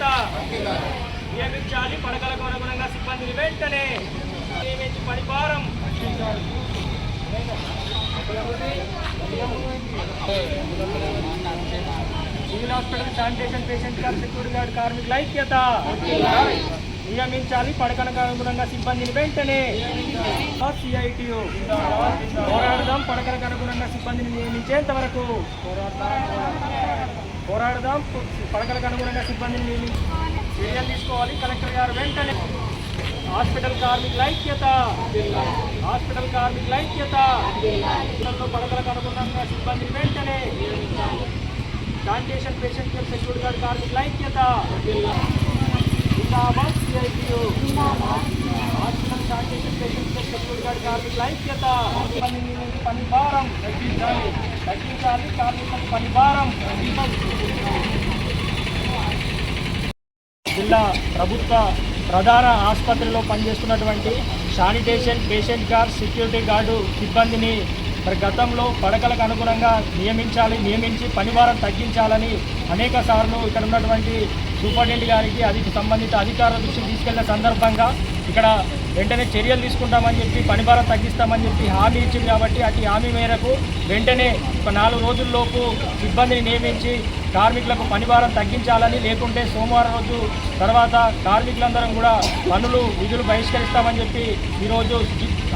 బాధ్యత నియమించాలి పడకలకు అనుగుణంగా సిబ్బందిని వెంటనే నియమించి పనిభారం సివిల్ హాస్పిటల్ శానిటేషన్ పేషెంట్ గారు సెక్యూరిటీ గార్డ్ కార్మికుల ఐక్యత నియమించాలి. పడకలకు అనుగుణంగా సిబ్బందిని వెంటనే సిఐటియు పోరాడదాం. పడకలకు అనుగుణంగా సిబ్బందిని నియమించేంత వరకు. పోరాడదాం పడకలకు అనుగుణంగా సిబ్బందిని నియమించి చర్యలు తీసుకోవాలి. కలెక్టర్ గారు వెంటనే హాస్పిటల్ కార్మికుల ఐక్యత హాస్పిటల్ కార్మికుల ఐక్యత పడకలకు అనుగుణంగా సిబ్బందిని వెంటనే sanitation patient care security guard కార్మికుల ఐక్యత జిందాబాద్ CITU hospital sanitation patient care security guard కార్మికుల ఐక్యత పని భారం. తగ్గించాలి తగ్గించాలి కార్మికులకు పని భారం. జిల్లా ప్రభుత్వ ప్రధాన ఆసుపత్రిలో పనిచేస్తున్నటువంటి sanitation patient guard security guard సిబ్బందిని మరి గతంలో పడకలకు అనుగుణంగా నియమించాలి నియమించి పనివారం తగ్గించాలని అనేక సార్లు ఇక్కడ ఉన్నటువంటి సూపరింటెండెంట్ గారికి అది సంబంధిత అధికారుల దృష్టికి తీసుకెళ్ళిన సందర్భంగా ఇక్కడ వెంటనే చర్యలు తీసుకుంటామని చెప్పి పనిభారం తగ్గిస్తామని చెప్పి హామీ ఇచ్చింది కాబట్టి అటు హామీ మేరకు వెంటనే ఒక నాలుగు రోజుల్లోపు సిబ్బందిని నియమించి కార్మికులకు పనిభారం తగ్గించాలని లేకుంటే సోమవారం రోజు తర్వాత కార్మికులందరం కూడా పనులు విధులు బహిష్కరిస్తామని చెప్పి ఈరోజు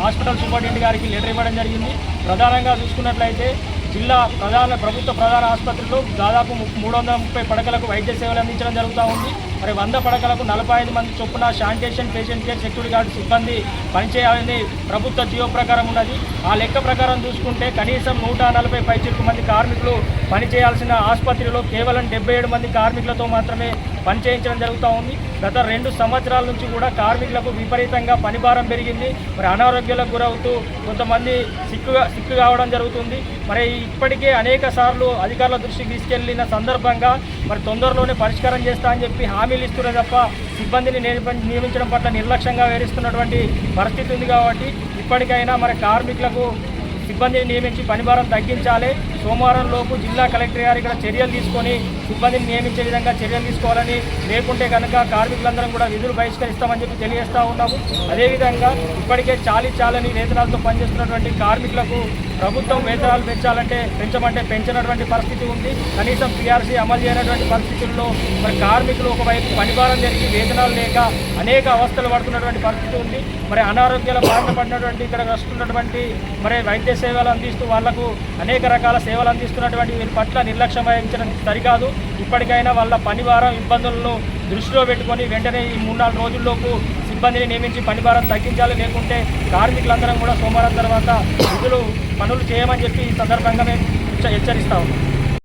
హాస్పిటల్ సూపరింటెండెంట్ గారికి లెటర్ ఇవ్వడం జరిగింది. ప్రధానంగా చూసుకున్నట్లయితే జిల్లా ప్రధాన ప్రభుత్వ ప్రధాన ఆసుపత్రిలో దాదాపు మూడు వందల ముప్పై పడకలకు వైద్య సేవలు అందించడం జరుగుతూ ఉంది. మరి వంద పడకలకు నలభై ఐదు మంది చొప్పున sanitation patient care security guard సిబ్బంది పనిచేయాలని ప్రభుత్వ జీవో ప్రకారం ఉన్నది. ఆ లెక్క ప్రకారం చూసుకుంటే కనీసం నూట నలభై పైచిలకు మంది కార్మికులు పనిచేయాల్సిన ఆసుపత్రిలో కేవలం డెబ్బై ఏడు మంది కార్మికులతో మాత్రమే పనిచేయించడం జరుగుతూ ఉంది. గత రెండు సంవత్సరాల నుంచి కూడా కార్మికులకు విపరీతంగా పనిభారం పెరిగింది. మరి అనారోగ్యాలకు గురవుతూ కొంతమంది సిక్కుగా సిక్కు కావడం జరుగుతుంది. మరి ఇప్పటికే అనేక సార్లు అధికారుల దృష్టికి తీసుకెళ్ళిన సందర్భంగా మరి తొందరలోనే పరిష్కారం చేస్తా అని చెప్పి హామీలు ఇస్తున్నా తప్ప సిబ్బందిని నియమించడం పట్ల నిర్లక్ష్యంగా వేరిస్తున్నటువంటి పరిస్థితి ఉంది కాబట్టి ఇప్పటికైనా మరి కార్మికులకు సిబ్బందిని నియమించి పనిభారం తగ్గించాలి. సోమవారం లోపు జిల్లా కలెక్టర్ గారు ఇక్కడ చర్యలు తీసుకొని సిబ్బందిని నియమించే విధంగా చర్యలు తీసుకోవాలని లేకుంటే కనుక కార్మికులందరం కూడా విధులు బహిష్కరిస్తామని చెప్పి తెలియజేస్తూ ఉన్నాము. అదేవిధంగా ఇప్పటికే చాలి చాలని వేతనాలతో పనిచేస్తున్నటువంటి కార్మికులకు ప్రభుత్వం వేతనాలు పెంచాలంటే పెంచమంటే పెంచినటువంటి పరిస్థితి ఉంది. కనీసం పీఆర్సీ అమలు చేయనటువంటి పరిస్థితుల్లో మరి కార్మికులు ఒకవైపు పనిభారం జరిగి వేతనాలు లేక అనేక అవస్థలు పడుతున్నటువంటి పరిస్థితి ఉంది. మరి అనారోగ్యాల బారిన పడినటువంటి ఇక్కడ వస్తున్నటువంటి మరి వైద్య సేవలు అందిస్తూ వాళ్ళకు అనేక రకాల సేవలు అందిస్తున్నటువంటి వీరి పట్ల నిర్లక్ష్యం వహించడం సరికాదు. ఇప్పటికైనా వాళ్ళ పనివారం ఇబ్బందులను దృష్టిలో పెట్టుకొని వెంటనే ఈ మూడు నాలుగు రోజుల్లోపు సిబ్బందిని నియమించి పనిభారం తగ్గించాలి. లేకుంటే కార్మికులందరం కూడా సోమవారం తర్వాత విధులు పనులు చేయమని చెప్పి ఈ సందర్భంగా మేము హెచ్చరిస్తా ఉన్నాం.